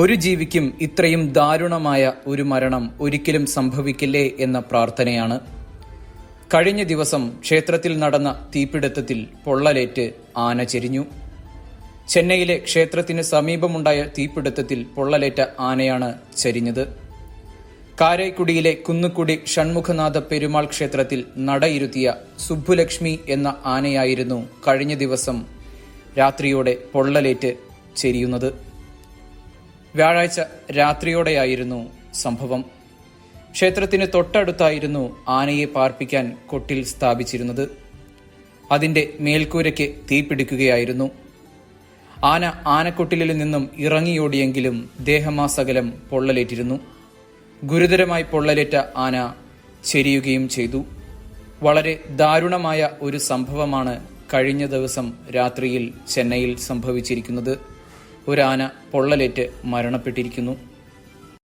ഒരു ജീവിക്കും ഇത്രയും ദാരുണമായ ഒരു മരണം ഒരിക്കലും സംഭവിക്കില്ലേ എന്ന പ്രാർത്ഥനയാണ്. കഴിഞ്ഞ ദിവസം ക്ഷേത്രത്തിൽ നടന്ന തീപിടുത്തത്തിൽ പൊള്ളലേറ്റ് ആന ചെരിഞ്ഞു. ചെന്നൈയിലെ ക്ഷേത്രത്തിന് സമീപമുണ്ടായ തീപിടുത്തത്തിൽ പൊള്ളലേറ്റ ആനയാണ് ചരിഞ്ഞത്. കാരൈക്കുടിയിലെ കുന്നുക്കുടി ഷൺമുഖനാഥ പെരുമാൾ ക്ഷേത്രത്തിൽ നടയിരുത്തിയ സുബ്ബുലക്ഷ്മി എന്ന ആനയായിരുന്നു കഴിഞ്ഞ ദിവസം രാത്രിയോടെ പൊള്ളലേറ്റ് ചെരിയുന്നത്. വ്യാഴാഴ്ച രാത്രിയോടെയായിരുന്നു സംഭവം. ക്ഷേത്രത്തിന് തൊട്ടടുത്തായിരുന്നു ആനയെ പാർപ്പിക്കാൻ കൊട്ടിൽ സ്ഥാപിച്ചിരുന്നത്. അതിന്റെ മേൽക്കൂരയ്ക്ക് തീപിടിക്കുകയായിരുന്നു ആന ആനക്കൊട്ടിലിൽ നിന്നും ഇറങ്ങിയോടിയെങ്കിലും ദേഹമാസകലം പൊള്ളലേറ്റിരുന്നു. ഗുരുതരമായി പൊള്ളലേറ്റ ആന ചെരിയുകയും ചെയ്തു. വളരെ ദാരുണമായ ഒരു സംഭവമാണ് കഴിഞ്ഞ ദിവസം രാത്രിയിൽ ചെന്നൈയിൽ സംഭവിച്ചിരിക്കുന്നത്. ഒരാന പൊള്ളലേറ്റ് മരണപ്പെട്ടിരിക്കുന്നു.